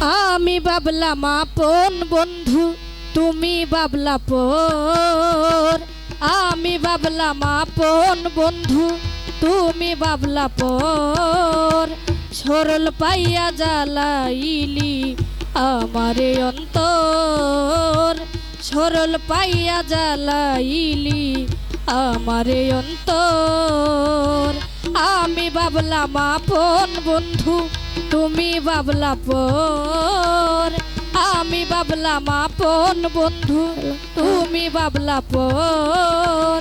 আমি বাবলাম আপন বন্ধু, তুমি বাবলা পর। আমি বাবলাম আপন বন্ধু, তুমি বাবলা পর। সরল পাইয়া জ্বালাইলি আমারে অন্তর। সরল পাইয়া জ্বালাইলি আমারে অন্তর। আমি বাবলাম আপন বন্ধু তুমি বাবলা পর, আমি বাবলা মাপন বন্ধু। তুমি বাবলা পর,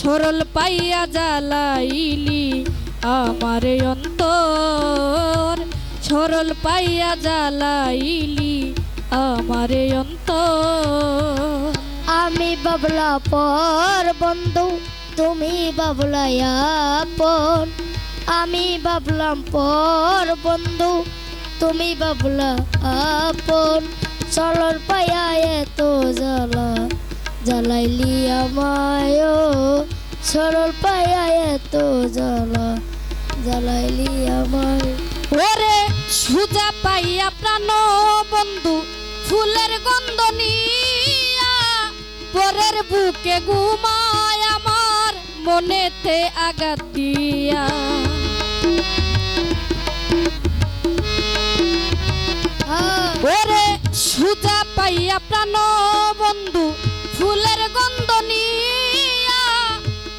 সরল পাইয়া জ্বালাইলি আমারে অন্তর। সরল পাইয়া জ্বালাইলি আমারে অন্তর। আমি বাবলা পর বন্ধু, তুমি বাবলায়াপন আমি বাবলাম পর বন্ধু, তুমি বাবলা আপন। চলর পায়া এত জ্বালা, জ্বালাইলি আমায়। সরল পায়া এত জ্বালা, জ্বালাইলি আমায়। ওরে সুজা পাইয়া প্রাণ বন্ধু, ফুলের গন্ধ নিয়া পরের বুকে ঘুমায় আমার, মনেতে আঘাত দিয়া। ওরে সুজা পাইয়া প্রাণ বন্ধু, ফুলের গন্ধ নিয়া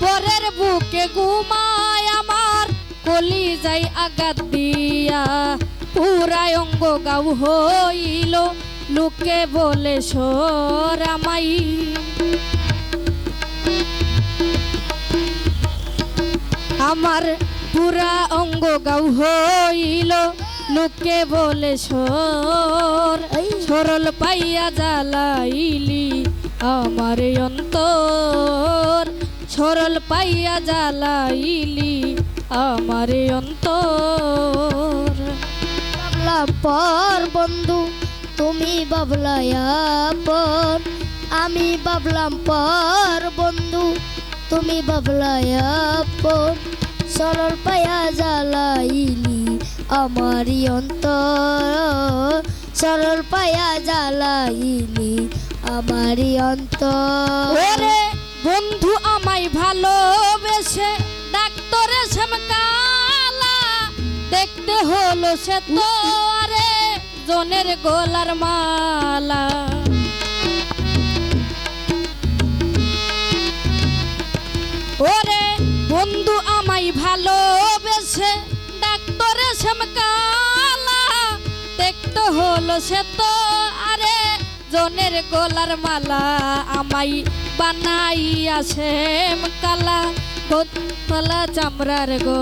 পরের বুকে ঘুমায় আমার কলি যাই আঘাত দিয়া। পুরাই অঙ্গ গাও হইল, লোকে বলে সরামাই আমার পুরা অঙ্গ গাও হইল লোকে বলে সর সরল পাইয়া জ্বালাইলি আমার অন্তর। সরল পাইয়া জ্বালাইলি আমার অন্তর। বাবলা পর বন্ধু তুমি বাবলায়া পর। আমি বাবলাম পর বন্ধু তুমি বাবলায়াপন সরল পায়া জ্বালাইলি আমারই অন্তর সরল পায়া জ্বালাইনি আমারই অন্তর। বন্ধু আমায় ভালোবেসে ডাক্তরে শ্যামকালা দেখতে হলো সে তো আরে জনের গোলার মালা। হলো সে তো আরে জনের গোলার মালা আমাই বানাইয়া শ্যাম কালা গোতলা চামড়ার গো।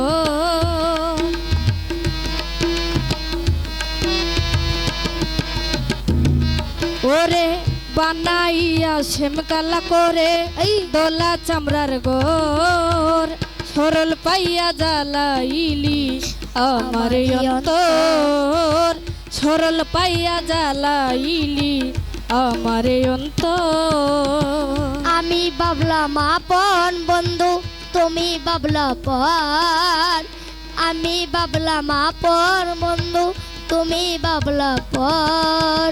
ওরে বানাইয়া কালা করে এই দোলা চামড়ার গোর সরল পাইয়া জ্বালাইলি আমার অন্তর। সরল পাইয়া জ্বালাইলি আমার অন্ত আমি বাবলা মাপন বন্ধু, তুমি বাবলা পর। আমি বাবলা মাপন বন্ধু, তুমি বাবলা পর।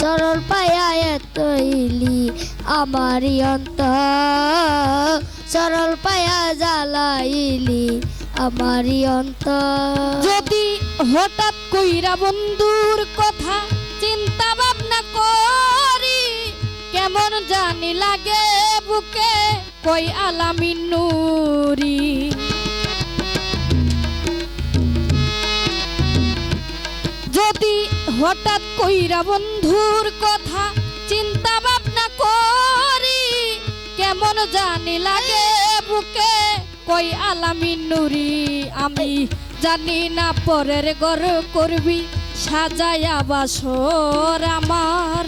সরল পায়া এতইলি আমারই অন্তর। সরল পায়া জ্বালাইলি আমারই অন্তর। যদি হঠাৎ কইরা বন্ধুর কথা চিন্তা ভাবনা করি, কেমন জানি লাগে বুকে কই আলামিন নুরি। যদি হঠাৎ কইরা বন্ধুর কথা চিন্তা ভাবনা করি, কেমন জানি লাগে বুকে কই আলামিন নুরি? আমি জানি না পরের গর করবি সাজায়া বাসর আমার।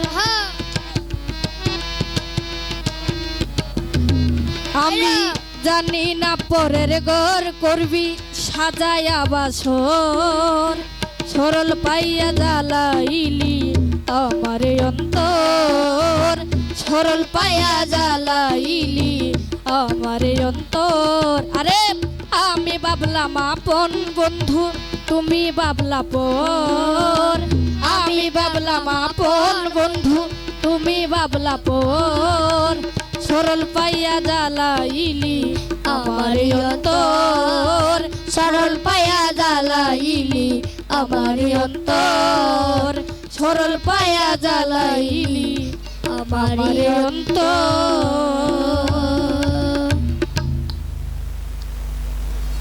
আমি জানি না পরের ঘর করবি সাজায়া বাসর। সরল পাইয়া জ্বালাইলি আমার অন্তর। সরল পাইয়া জ্বালাইলি আমারে অন্তর। আরে, আমি বাবলা মাপন বন্ধু, তুমি বাবলা পর। আমি বাবলা মাপন বন্ধু, তুমি বাবলা পর। সরল পাইয়া জ্বালাইলি আমার অন্তর। সরল পাইয়া জ্বালাইলি আমার অন্তর। সরল পাইয়া জ্বালাইলি আমার অন্তর।